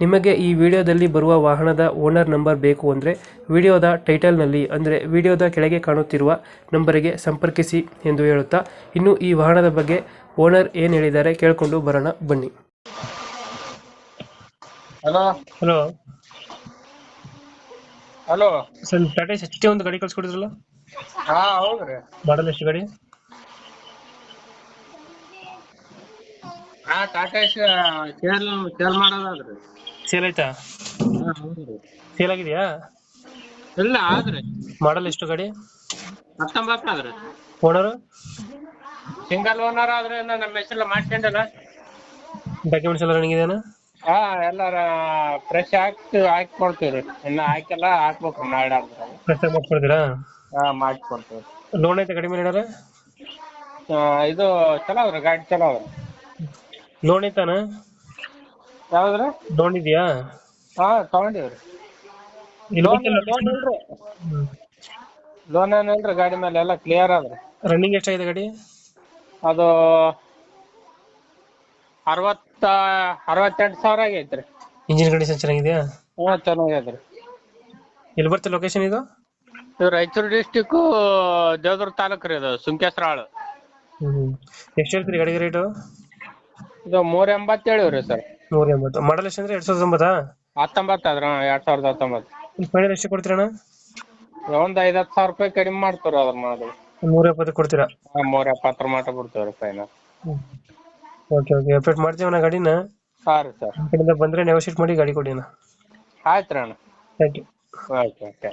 ನಿಮಗೆ ಈ ವಿಡಿಯೋದಲ್ಲಿ ಬರುವ ವಾಹನದ ಓನರ್ ನಂಬರ್ ಬೇಕು ಅಂದರೆ ವಿಡಿಯೋದ ಟೈಟಲ್ನಲ್ಲಿ ಅಂದರೆ ವಿಡಿಯೋದ ಕೆಳಗೆ ಕಾಣುತ್ತಿರುವ ನಂಬರಿಗೆ ಸಂಪರ್ಕಿಸಿ ಎಂದು ಹೇಳುತ್ತಾ ಇನ್ನು ಈ ವಾಹನದ ಬಗ್ಗೆ ಓನರ್ ಏನು ಹೇಳಿದ್ದಾರೆ ಕೇಳಿಕೊಂಡು ಬರೋಣ ಬನ್ನಿ. Hello. Hello. Hello. Sir Tata H T ಒಂದು ಗಾಡಿ ಕಳ್ಸ್ಕೊಡಿದ್ರಲ್ಲ? ಹಾ ಹೌದ್ರಿ. ಮಾಡಲ್ ಎಷ್ಟು ಗಾಡಿ? ಹಾ ಟಾಟಾ ಸೇಲ್ ಸೇಲ್ ಮಾಡೋದಾದ್ರಿ. ಸೇಲ್ ಆಯ್ತಾ? ಹಾ ಹೌದ್ರಿ. ಸೇಲ್ ಆಗಿದೆಯಾ? ಇಲ್ಲ ಆದ್ರಿ. ಮಾಡಲ್ ಎಷ್ಟು ಗಾಡಿ? ಹತ್ತೊಂಬತ್ತು ಆದ್ರಿ. ಓನರ್? ಸಿಂಗಲ್ ಓನರ್ ಆದ್ರೆ ಇನ್ನ ನಮ್ಮ ಹೆಸರು ಮಾಡ್ಕೊಂಡಲ್ಲ ಡಾಕ್ಯುಮೆಂಟ್ಸ್ ಎಲ್ಲ ರನ್ನಿಂಗ್ ಇದೆಯಾ? ಹಾ ಎಲ್ಲಾರ ಫ್ರೆಶ್ ಹಾಕಿ ಹಾಕಿ ಕೊಡ್ತೀವ್ರಿ. ಇನ್ನ ಹಾಕಿಲ್ಲ ಹಾಕ್ಬೇಕು ನಾಳೆ ಆದ್ರೆ ಫ್ರೆಶ್ ಆಗಿ ಮಾಡ್ಕೊಡ್ತೀರಾ ಹಾ ಮಾಡಿ ಕೊಡ್ತೀವಿ ಲೋನ್ ಐತೆ ಕಡಿಮೆ ಏನಾರ ಇದು ಚಲೋ ಅದ್ರಿ ಗಾಡಿ ಚಲೋ ಅದ್ರಿ ಲೋನ್ ಐತಾನ ಯಾವ್ದ್ರಿ? ಲೋನ್ ಇದೆಯಾ? ಹಾ ತಗೊಂಡಿವ್ರಿ. ಲೋನ್ ಲೋನ್ ಇಲ್ರಿ. ಲೋನ್ ಏನಿಲ್ರಿ ಗಾಡಿ ಮೇಲೆ ಎಲ್ಲ ಕ್ಲಿಯರ್ ಆದ್ರೆ. ರನ್ನಿಂಗ್ ಎಷ್ಟಾಗಿದೆ ಗಾಡಿ? ಅದು ಅರವತ್ತ ಅರವತ್ತೆಂಟು ಸಾವಿರ ಆಗೈತ್ರಿ. ಇಂಜಿನ್ ಕಂಡೀಷನ್ ಚೆನ್ನಾಗಿದೆಯಾ? ಹಾ ಚೆನ್ನಾಗೈತ್ರಿ ಎಲ್ಲಿ ಬರುತ್ತೆ ಲೊಕೇಶನ್ ಇದು? ಇದು ರಾಯಚೂರು ಡಿಸ್ಟಿಕ್ ದೇವದುರ್ಗ ತಾಲೂಕು ರೀ ಇದು ಸುಂಕೇಶ್ವರಾಳು ಹ್ಮ್ ಎಷ್ಟು ಹೇಳ್ತೀರಿ ಗಾಡಿಗೆ ರೇಟು ಇದು ಮೂರ್ ಎಂಬತ್ತು ಹೇಳಿವ್ರಿ ಸರ್. ನೂರ ಎಂಬತ್ತು. ಮಾಡಲ್ ಎಷ್ಟು ಅಂದ್ರೆ ಎರಡ್ ಸಾವಿರದ ಒಂಬತ್ತಾ? ಹತ್ತೊಂಬತ್ತು ಅದ್ರ ಎರಡ್ ಸಾವಿರದ ಹತ್ತೊಂಬತ್ತು. ಫೈನಲ್ ಎಷ್ಟು ಕೊಡ್ತೀರಣ್ಣ ಒಂದ್ ಐದ್ ಹತ್ತು ಸಾವಿರ ರೂಪಾಯಿ ಕಡಿಮೆ ಮಾಡ್ತಾರ ಅದ್ರ ಮಾಡಿ ನೂರ ಎಪ್ಪತ್ತು ಕೊಡ್ತೀರಾ? ಮೂರ್ ಎಪ್ಪತ್ತರ ಮಾಟ ಬಿಡ್ತೀವ್ರಿ ಫೈನಲ್ ಓಕೆ ಓಕೆ ಅಪ್ಡೇಟ್ ಮಾಡ್ತೀವಣ್ಣ ಗಾಡಿನ. ಹಾ ರೀ ಸರ್. ನಮ್ಮ ಕಡೆಯಿಂದ ಬಂದ್ರೆ ನೆಗೋಶಿಯೇಟ್ ಮಾಡಿ ಗಾಡಿ ಕೊಡಿ ಅಣ್ಣ. ಆಯ್ತು ರೀ ಅಣ್ಣ. ಥ್ಯಾಂಕ್ ಯು ಆಯ್ತು ಓಕೆ